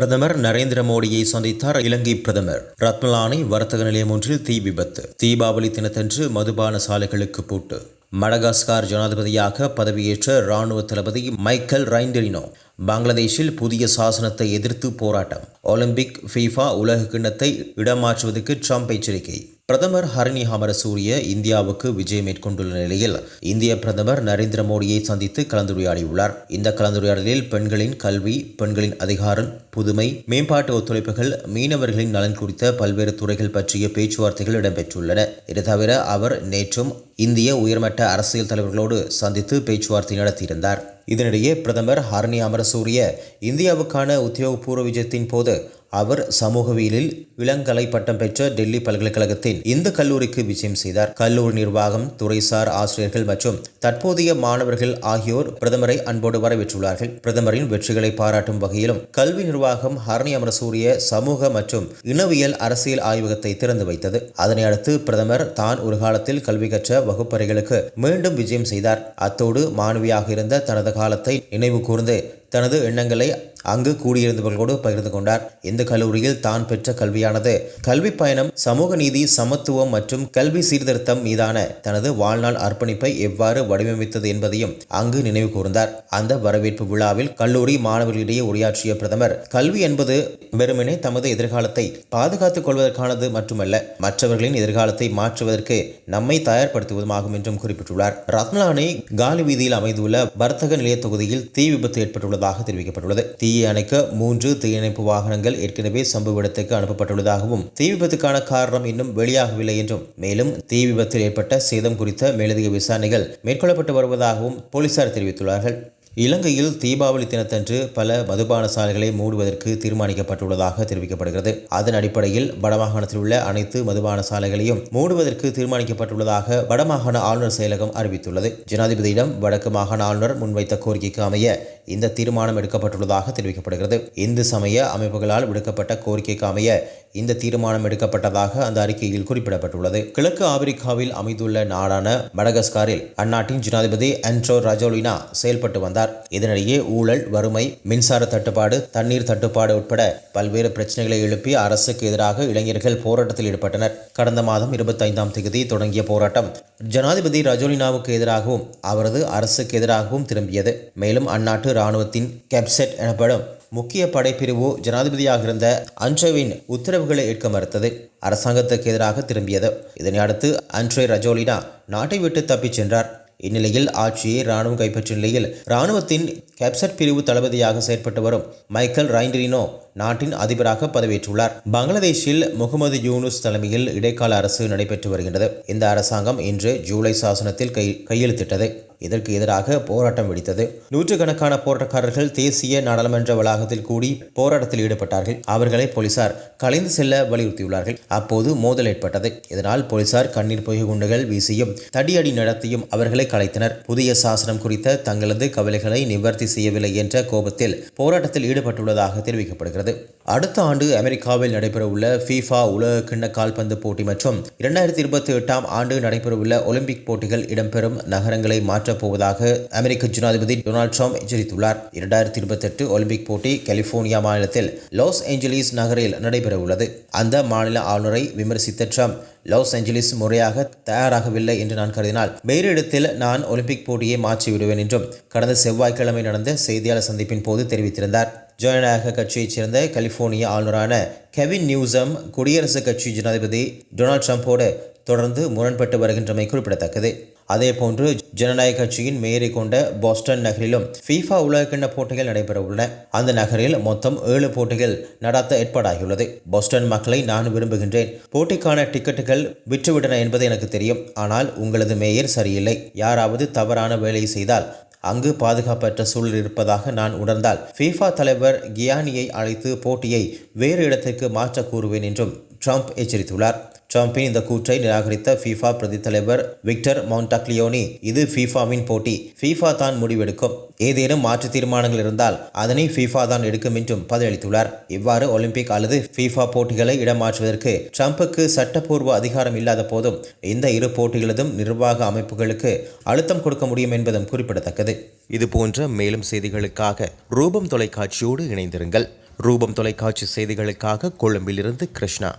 பிரதமர் நரேந்திர மோடியை சந்தித்தார் இலங்கை பிரதமர். ரத்மலானை வர்த்தக நிலையம் ஒன்றில் தீ விபத்து. தீபாவளி தினத்தன்று மதுபான சாலைகளுக்கு பூட்டு. மடகாஸ்கார் ஜனாதிபதியாக பதவியேற்ற இராணுவ தளபதி மைக்கேல் ரைண்டரினோ பங்களாதேஷில் புதிய சாசனத்தை எதிர்த்து போராட்டம். ஒலிம்பிக் ஃபீஃபா உலக கிண்ணத்தை இடமாற்றுவதற்கு ட்ரம்ப் எச்சரிக்கை. பிரதமர் ஹரணி அமரசூரிய இந்தியாவுக்கு விஜயம் மேற்கொண்டுள்ள நிலையில் இந்திய பிரதமர் நரேந்திர மோடியை சந்தித்து கலந்துரையாடியுள்ளார். இந்த கலந்துரையாடலில் பெண்களின் கல்வி பெண்களின் அதிகாரம் புதுமை மேம்பாட்டு ஒத்துழைப்புகள் மீனவர்களின் நலன் குறித்த பல்வேறு துறைகள் பற்றிய பேச்சுவார்த்தைகள் இடம்பெற்றுள்ளன. இது தவிர அவர் நேற்றும் இந்திய உயர்மட்ட அரசியல் தலைவர்களோடு சந்தித்து பேச்சுவார்த்தை நடத்தியிருந்தார். இதனிடையே பிரதமர் ஹரணி அமரசூரிய இந்தியாவுக்கான உத்தியோகபூர்வ விஜயத்தின் போது அவர் சமூகவியலில் இளங்கலை பட்டம் பெற்ற டெல்லி பல்கலைக்கழகத்தின் இந்த கல்லூரிக்கு விஜயம் செய்தார். கல்லூரி நிர்வாகம் துறைசார் ஆசிரியர்கள் மற்றும் தற்போதைய மாணவர்கள் ஆகியோர் பிரதமரை அன்போடு வரவேற்றுள்ளார்கள். பிரதமரின் வெற்றிகளை பாராட்டும் வகையிலும் கல்வி நிர்வாகம் ஹரணி அமரசூரிய சமூக மற்றும் இனவியல் அரசியல் ஆய்வகத்தை திறந்து வைத்தது. அதனை அடுத்து பிரதமர் தான் ஒரு காலத்தில் கல்வி கற்ற வகுப்பறைகளுக்கு மீண்டும் விஜயம் செய்தார். அத்தோடு மாணவியாக இருந்த தனது காலத்தை நினைவு கூர்ந்து தனது எண்ணங்களை அங்கு கூடியிருந்தவர்களோடு பகிர்ந்து கொண்டார். இந்த கல்லூரியில் தான் பெற்ற கல்வியானது கல்வி பயணம் சமூக நீதி சமத்துவம் மற்றும் கல்வி சீர்திருத்தம் மீதான தனது வாழ்நாள் அர்ப்பணிப்பை எவ்வாறு வடிவமைத்தது என்பதையும் அங்கு நினைவு கூர்ந்தார். அந்த வரவேற்பு விழாவில் கல்லூரி மாணவர்களிடையே உரையாற்றிய பிரதமர் கல்வி என்பது வெறுமனே தமது எதிர்காலத்தை பாதுகாத்துக் கொள்வதற்கானது மட்டுமல்ல மற்றவர்களின் எதிர்காலத்தை மாற்றுவதற்கு நம்மை தயார்படுத்துவதுமாகும் என்றும் குறிப்பிட்டுள்ளார். ரத்னானி காலி வீதியில் அமைந்துள்ள வர்த்தக நிலைய தொகுதியில் தீ விபத்து ஏற்பட்டுள்ளதாக தெரிவிக்கப்பட்டுள்ளது. தீயை அணைக்க மூன்று தீயணைப்பு வாகனங்கள் ஏற்கனவே சம்பவ இடத்துக்கு அனுப்பப்பட்டுள்ளதாகவும் தீ விபத்துக்கான காரணம் இன்னும் வெளியாகவில்லை என்றும் மேலும் தீ விபத்தில் ஏற்பட்ட சேதம் குறித்த மேலதிக விசாரணைகள் மேற்கொள்ளப்பட்டு வருவதாகவும் போலீசார் தெரிவித்துள்ளார்கள். இலங்கையில் தீபாவளி தினத்தன்று பல மதுபான சாலைகளை மூடுவதற்கு தீர்மானிக்கப்பட்டுள்ளதாக தெரிவிக்கப்படுகிறது. அதன் அடிப்படையில் வடமாகாணத்தில் உள்ள அனைத்து மதுபான சாலைகளையும் மூடுவதற்கு தீர்மானிக்கப்பட்டுள்ளதாக வடமாகாண ஆளுநர் செயலகம் அறிவித்துள்ளது. ஜனாதிபதியிடம் வடக்கு மாகாண ஆளுநர் முன்வைத்த கோரிக்கைக்கு அமைய இந்த தீர்மானம் எடுக்கப்பட்டுள்ளதாக தெரிவிக்கப்படுகிறது. இந்து சமய அமைப்புகளால் விடுக்கப்பட்ட கோரிக்கைக்கு அமைய இந்த தீர்மானம் எடுக்கப்பட்டதாக அந்த அறிக்கையில் குறிப்பிடப்பட்டுள்ளது. கிழக்கு ஆப்பிரிக்காவில் அமைந்துள்ள நாடான மடகஸ்காரில் அந்நாட்டின் ஜனாதிபதி அன்ட்ரோ ரஜோலினா செயல்பட்டு வந்தார். இதனிடையே ஊழல் வறுமை மின்சார தட்டுப்பாடு தண்ணீர் தட்டுப்பாடு உட்பட பல்வேறு பிரச்சனைகளை எழுப்பி அரசுக்கு எதிராக இளைஞர்கள் போராட்டத்தில் ஈடுபட்டனர். கடந்த மாதம் இருபத்தைந்தாம் தேதி தொடங்கிய போராட்டம் ஜனாதிபதி ரஜோலினாவுக்கு எதிராகவும் அவரது அரசுக்கு எதிராகவும் திரும்பியது. மேலும் அந்நாட்டு இராணுவத்தின் கெப்செட் எனப்படும் முக்கிய படைப்பிரிவு ஜனாதிபதியாக இருந்த அன்ட்ரேவின் உத்தரவுகளை ஏற்க மறுத்தது. அரசாங்கத்துக்கு எதிராக திரும்பியது. இதனை அடுத்து அன்ட்ரே ரஜோலினா நாட்டை விட்டு தப்பிச் சென்றார். இந்நிலையில் ஆட்சியை இராணுவம் கைப்பற்றிய நிலையில் இராணுவத்தின் கேப்சட் பிரிவு தளபதியாக செயற்பட்டு வரும் மைக்கேல் ரைண்டரினோ நாட்டின் அதிபராக பதவியேற்றுள்ளார். பங்களாதேஷில் முகமது யூனுஸ் தலைமையில் இடைக்கால அரசு நடைபெற்று வருகின்றது. இந்த அரசாங்கம் இன்று ஜூலை சாசனத்தில் கை கையெழுத்திட்டது. இதற்கு எதிராக போராட்டம் வெடித்தது. நூற்றுக்கணக்கான போராட்டக்காரர்கள் தேசிய நாடாளுமன்ற வளாகத்தில் கூடி போராட்டத்தில் ஈடுபட்டார்கள். அவர்களை போலீசார் கலைந்து செல்ல வலியுறுத்தியுள்ளார்கள். அப்போது மோதல் ஏற்பட்டது. இதனால் போலீசார் கண்ணீர் புகை குண்டுகள் வீசியும் தடியடி நடத்தியும் அவர்களை கலைத்தனர். புதிய சாசனம் குறித்த தங்களது கவலைகளை நிவர்த்தி செய்யவில்லை என்ற கோபத்தில் போராட்டத்தில் ஈடுபட்டுள்ளதாக தெரிவிக்கப்படுகிறது. அடுத்த ஆண்டு அமெரிக்காவில் நடைபெறவுள்ள ஃபீஃபா உலக கிண்ண கால்பந்து போட்டி மற்றும் இரண்டாயிரத்தி இருபத்தி எட்டாம் ஆண்டு நடைபெறவுள்ள ஒலிம்பிக் போட்டிகள் இடம்பெறும் நகரங்களை மாற்றப் போவதாக அமெரிக்க ஜனாதிபதி டொனால்ட் ட்ரம்ப் எச்சரித்துள்ளார். இரண்டாயிரத்தி இருபத்தி எட்டு ஒலிம்பிக் போட்டி கலிபோர்னியா மாநிலத்தில் லாஸ் ஏஞ்சலிஸ் நகரில் நடைபெறவுள்ளது. அந்த மாநில ஆளுநரை விமர்சித்த ட்ரம்ப் லாஸ் ஏஞ்சலிஸ் முறையாக தயாராகவில்லை என்று நான் கருதினால் வேறு இடத்தில் நான் ஒலிம்பிக் போட்டியை மாற்றிவிடுவேன் என்றும் கடந்த செவ்வாய்க்கிழமை நடந்த செய்தியாளர் சந்திப்பின் போது தெரிவித்திருந்தார். ஜனநாயக கட்சியைச் சேர்ந்த கலிபோர்னியா ஆளுநரான கெவின் நியூசம் குடியரசுக் கட்சி ஜனாதிபதி டொனால்ட் ட்ரம்ப்போடு தொடர்ந்து முரண்பட்டு வருகின்றமை குறிப்பிடத்தக்கது. அதேபோன்று ஜனநாயக கட்சியின் மேயரை கொண்ட பாஸ்டன் நகரிலும் ஃபீஃபா உலகக்கிண்ண போட்டிகள் நடைபெற உள்ளன அந்த நகரில் மொத்தம் ஏழு போட்டிகள் நடத்த ஏற்பாடாகியுள்ளது. பாஸ்டன் மக்களை நான் விரும்புகின்றேன். போட்டிக்கான டிக்கெட்டுகள் விற்றுவிட்டன என்பது எனக்கு தெரியும். ஆனால் உங்களது மேயர் சரியில்லை. யாராவது தவறான வேலையை செய்தால் அங்கு பாதுகாப்பற்ற சூழல் இருப்பதாக நான் உணர்ந்தால் ஃபீஃபா தலைவர் கியானியை அழைத்து போட்டியை வேறு இடத்திற்கு மாற்ற கூறுவேன் என்றும் ட்ரம்ப் எச்சரித்துள்ளார். ட்ரம்பின் இந்த கூற்றை நிராகரித்த ஃபீஃபா பிரதி தலைவர் விக்டர் மவுண்டாக்லியோனி இது ஃபீஃபாவின் போட்டி. ஃபீஃபா தான் முடிவெடுக்கும். ஏதேனும் மாற்று தீர்மானங்கள் இருந்தால் அதனை ஃபீஃபா தான் எடுக்கும் என்றும் பதிலளித்துள்ளார். இவ்வாறு ஒலிம்பிக் அல்லது ஃபீஃபா போட்டிகளை இடமாற்றுவதற்கு ட்ரம்புக்கு சட்டப்பூர்வ அதிகாரம் இல்லாத போதும் இந்த இரு போட்டிகளதும் நிர்வாக அமைப்புகளுக்கு அழுத்தம் கொடுக்க முடியும் என்பதும் குறிப்பிடத்தக்கது. இது போன்ற மேலும் செய்திகளுக்காக ரூபம் தொலைக்காட்சியோடு இணைந்திருங்கள். ரூபம் தொலைக்காட்சி செய்திகளுக்காக கொழும்பிலிருந்து கிருஷ்ணா.